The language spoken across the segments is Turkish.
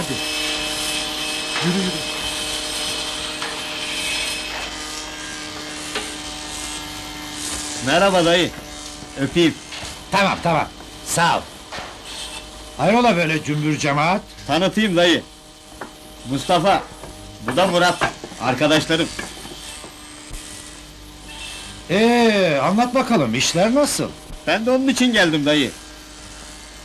hadi. Yürü yürü. Merhaba dayı. Öpeyim. Tamam tamam. Sağ ol. Hayrola böyle cümbür cemaat? Tanıtayım dayı. Mustafa. Bu da Murat. Arkadaşlarım. Ee, anlat bakalım işler nasıl? Ben de onun için geldim dayı.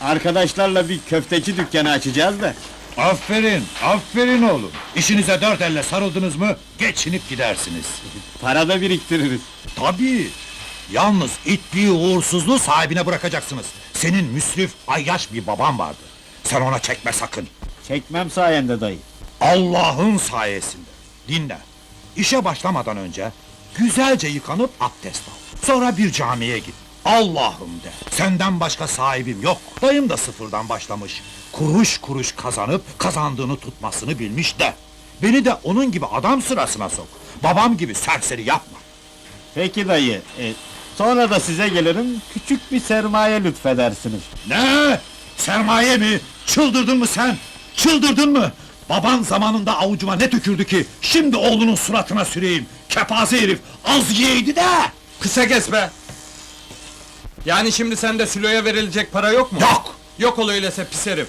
Arkadaşlarla bir köfteci dükkanı açacağız da. Aferin, aferin oğlum. İşinize dört elle sarıldınız mı geçinip gidersiniz. Para da biriktiririz. Tabii. Yalnız itliği uğursuzluğu sahibine bırakacaksınız. Senin müsrif, ayyaş bir baban vardı. Sen ona çekme sakın. Çekmem sayende dayı. Allah'ın sayesinde. Dinle. İşe başlamadan önce güzelce yıkanıp abdest al. Sonra bir camiye git. Allah'ım de. Senden başka sahibim yok. Dayım da sıfırdan başlamış. Kuruş kuruş kazanıp kazandığını tutmasını bilmiş de. Beni de onun gibi adam sırasına sok. Babam gibi serseri yapma. Peki dayı. e, sonra da size gelirim. Küçük bir sermaye lütfedersiniz. Ne? Sermaye mi? Çıldırdın mı sen? Çıldırdın mı? Baban zamanında avucuma ne tükürdü ki? Şimdi oğlunun suratına süreyim. Kepaze herif az yiyeydi de. Kısa kes be! Yani şimdi sende Sülo'ya verilecek para yok mu? Yok. Yok ol öyleyse pis herif!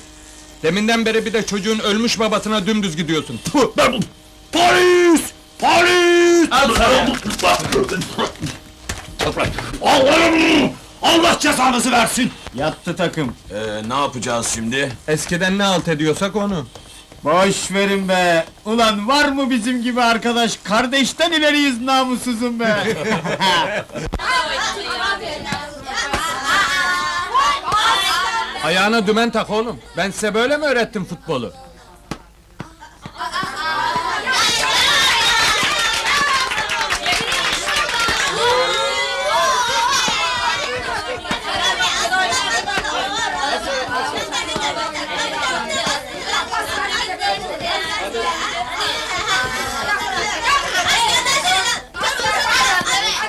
Deminden beri bir de çocuğun ölmüş babasına dümdüz gidiyorsun. Tfu! Ben bu... Polis! Polis! Al sana! Allah'ım! Allah cezanızı versin! Yattı takım. Ee, ne yapacağız şimdi? Eskiden ne alt ediyorsak onu. Boş verin be! Ulan var mı bizim gibi arkadaş? Kardeşten ileriyiz namussuzum be! Ayağına dümen tak oğlum. Ben size böyle mi öğrettim futbolu?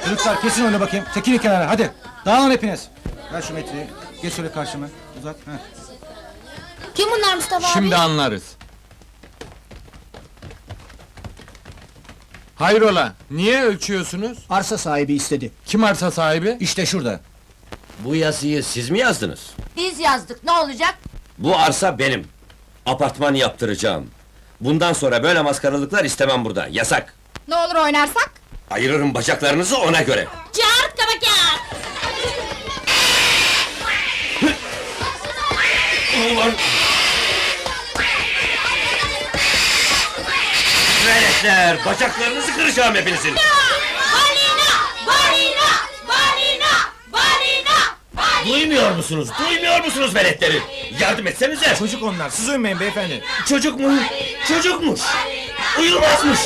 Çocuklar kesin öyle bakayım. Çekilin kenara hadi. Dağılın hepiniz. Ver şu metreyi. Geç şöyle karşıma. Uzat. Heh. Kim bunlar Mustafa Şimdi abi? anlarız. Hayrola, niye ölçüyorsunuz? Arsa sahibi istedi. Kim arsa sahibi? İşte şurada. Bu yazıyı siz mi yazdınız? Biz yazdık ne olacak? Bu arsa benim. Apartman yaptıracağım. Bundan sonra böyle maskaralıklar istemem burada. Yasak. Ne olur oynarsak? Ayırırım bacaklarınızı ona göre. Çağırt kabakar! Ulan! Veletler! Bacaklarınızı kıracağım hepinizin! Balina! Balina! Balina! Balina! Balina! Duymuyor musunuz? Duymuyor musunuz veletleri? Yardım etsenize! Çocuk onlar. Siz uyumayın beyefendi. Çocuk mu? Çocukmuş! Uyulmazmış!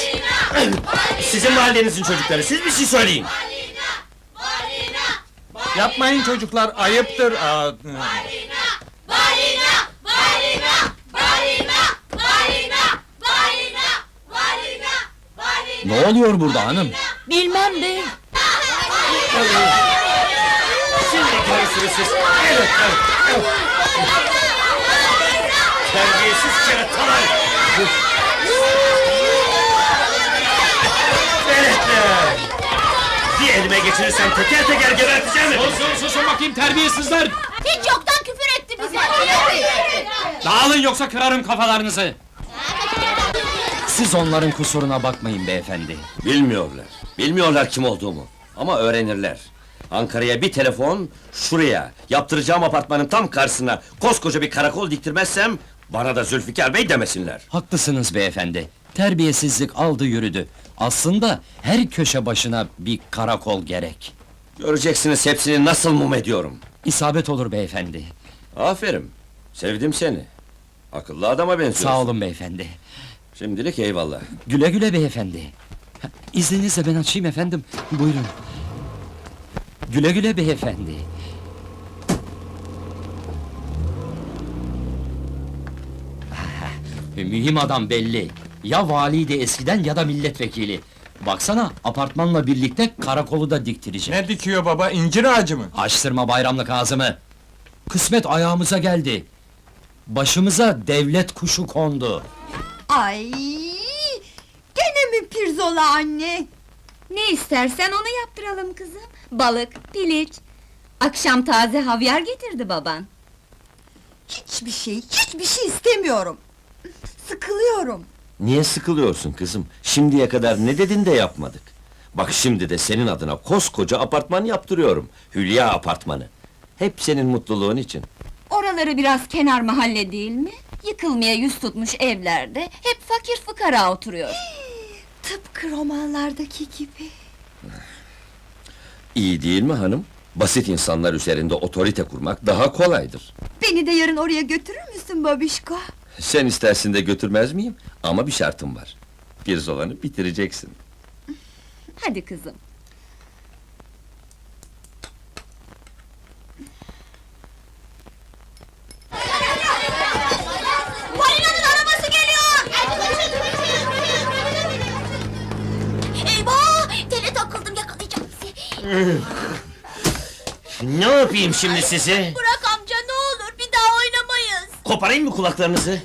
Sizin mahallenizin çocukları, siz bir şey söyleyin! Yapmayın çocuklar, ayıptır. Aa, Balina! Balina! Balina! Balina! Balina! Balina! Balina! Ne oluyor burada hanım? Bilmem be. Şimdi görürsünüz siz! Evet, evet, evet. Terbiyesiz keratalar! Veletler! Bir elime geçirirsem teker teker geberteceğim hepinizi! susun bakayım terbiyesizler! Hiç yoktan küfür etti bize. Dağılın yoksa kırarım kafalarınızı! Siz onların kusuruna bakmayın beyefendi. Bilmiyorlar. Bilmiyorlar kim olduğumu. Ama öğrenirler. Ankara'ya bir telefon, şuraya, yaptıracağım apartmanın tam karşısına koskoca bir karakol diktirmezsem, bana da Zülfikar Bey demesinler. Haklısınız beyefendi. Terbiyesizlik aldı yürüdü. Aslında her köşe başına bir karakol gerek. Göreceksiniz hepsini nasıl mum ediyorum. İsabet olur beyefendi. Aferin, sevdim seni. Akıllı adama benziyorsun. Sağ olun beyefendi. Şimdilik eyvallah. Güle güle beyefendi. Ha, İzninizle ben açayım efendim. Buyurun. Güle güle beyefendi. Ah, Mühim adam belli. Ya valiydi eskiden ya da milletvekili. Baksana apartmanla birlikte karakolu da diktirecek. Ne dikiyor baba, incir ağacı mı? Açtırma bayramlık ağzımı. Kısmet ayağımıza geldi. Başımıza devlet kuşu kondu. Ay, gene mi pirzola anne? Ne istersen onu yaptıralım kızım. Balık, piliç. Akşam taze havyar getirdi baban. Hiçbir şey, hiçbir şey istemiyorum. Sıkılıyorum. Niye sıkılıyorsun kızım? Şimdiye kadar ne dedin de yapmadık. Bak şimdi de senin adına koskoca apartman yaptırıyorum. Hülya apartmanı. Hep senin mutluluğun için. Oraları biraz kenar mahalle değil mi? Yıkılmaya yüz tutmuş evlerde hep fakir fıkara oturuyor. Tıpkı romanlardaki gibi. İyi değil mi hanım? Basit insanlar üzerinde otorite kurmak daha kolaydır. Beni de yarın oraya götürür müsün babişko? Sen istersin de götürmez miyim? Ama bir şartım var. Pirzolanı bitireceksin. Hadi kızım. Ne yapayım şimdi sizi? Bırak amca ne olur bir daha oynamayız. Koparayım mı kulaklarınızı?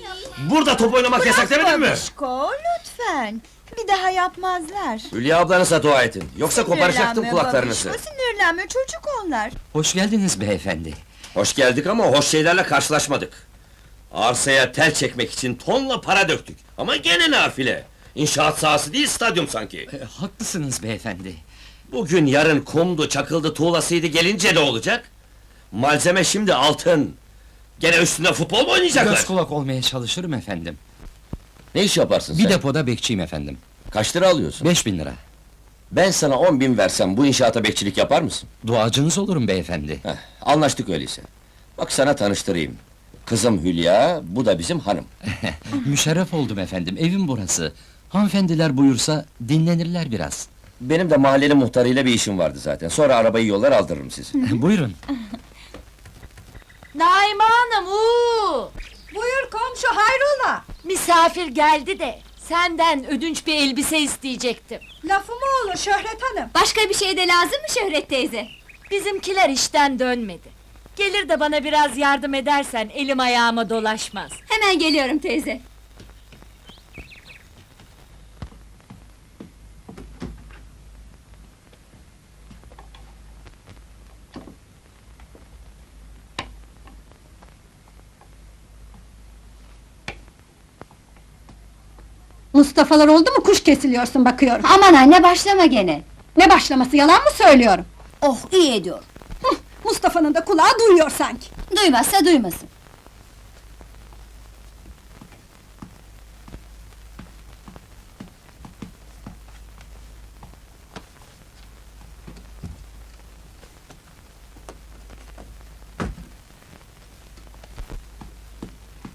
Burada top oynamak yasak demedim mi? Babişko, lütfen. Bir daha yapmazlar. Hülya ablanıza dua edin. Yoksa koparacaktım Sinirlenme kulaklarınızı. babişko, sinirlenme çocuk onlar. Hoş geldiniz beyefendi. Hoş geldik ama hoş şeylerle karşılaşmadık. Arsaya tel çekmek için tonla para döktük. Ama gene nafile. İnşaat sahası değil, stadyum sanki. E, haklısınız beyefendi. Bugün yarın kumdu, çakıldı, tuğlasıydı gelince ne olacak? Malzeme şimdi altın. Gene üstünde futbol mu oynayacaklar? Göz kulak olmaya çalışırım efendim. Ne iş yaparsın Bir sen? depoda bekçiyim efendim. Kaç lira alıyorsun? Beş bin lira. Ben sana on bin versem bu inşaata bekçilik yapar mısın? Duacınız olurum beyefendi. Heh, anlaştık öyleyse. Bak sana tanıştırayım. Kızım Hülya, bu da bizim hanım. Müşerref oldum efendim, evim burası. Hanımefendiler buyursa dinlenirler biraz. Benim de mahallenin muhtarıyla bir işim vardı zaten. Sonra arabayı yollar aldırırım sizi. Buyurun. Naime Hanım uuu! Buyur komşu hayrola? Misafir geldi de senden ödünç bir elbise isteyecektim. Lafı mı olur Şöhret Hanım? Başka bir şey de lazım mı Şöhret teyze? Bizimkiler işten dönmedi. Gelir de bana biraz yardım edersen elim ayağıma dolaşmaz. Hemen geliyorum teyze. Mustafa'lar oldu mu kuş kesiliyorsun bakıyorum. Aman anne başlama gene. Ne başlaması yalan mı söylüyorum? Oh iyi ediyor. Hıh, Mustafa'nın da kulağı duyuyor sanki. Duymazsa duymasın.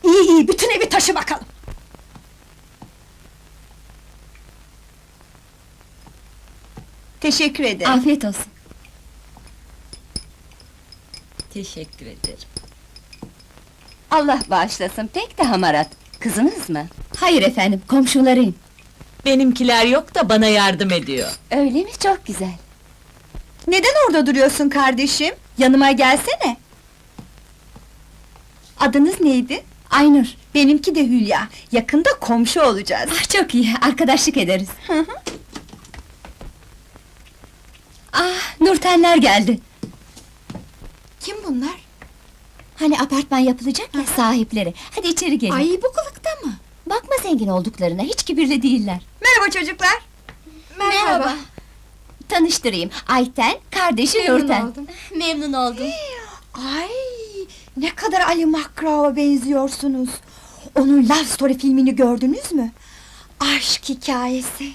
İyi iyi bütün evi taşı bakalım. Teşekkür ederim. Afiyet olsun. Teşekkür ederim. Allah bağışlasın pek de hamarat. Kızınız mı? Hayır efendim komşularıyım. Benimkiler yok da bana yardım ediyor. Öyle mi çok güzel. Neden orada duruyorsun kardeşim? Yanıma gelsene. Adınız neydi? Aynur. Benimki de Hülya. Yakında komşu olacağız. Ah, çok iyi arkadaşlık ederiz. Ah Nurtenler geldi. Kim bunlar? Hani apartman yapılacak ya sahipleri. Hadi içeri gelin. Ay bu kılıkta mı? Bakma zengin olduklarına hiç kibirli değiller. Merhaba çocuklar. Tanıştırayım. Ayten, kardeşi Memnun Nurten. oldum. Memnun oldum. Ay ne kadar Ali Makrao'ya benziyorsunuz. Onun Love Story filmini gördünüz mü? Aşk hikayesi.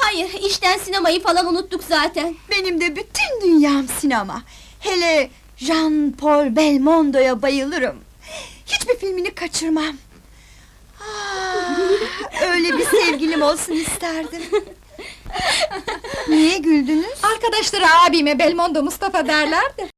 Hayır, işten sinemayı falan unuttuk zaten. Benim de bütün dünyam sinema. Hele Jean-Paul Belmondo'ya bayılırım. Hiçbir filmini kaçırmam. Ah, öyle bir sevgilim olsun isterdim. Niye güldünüz? Arkadaşları abime Belmondo Mustafa derler de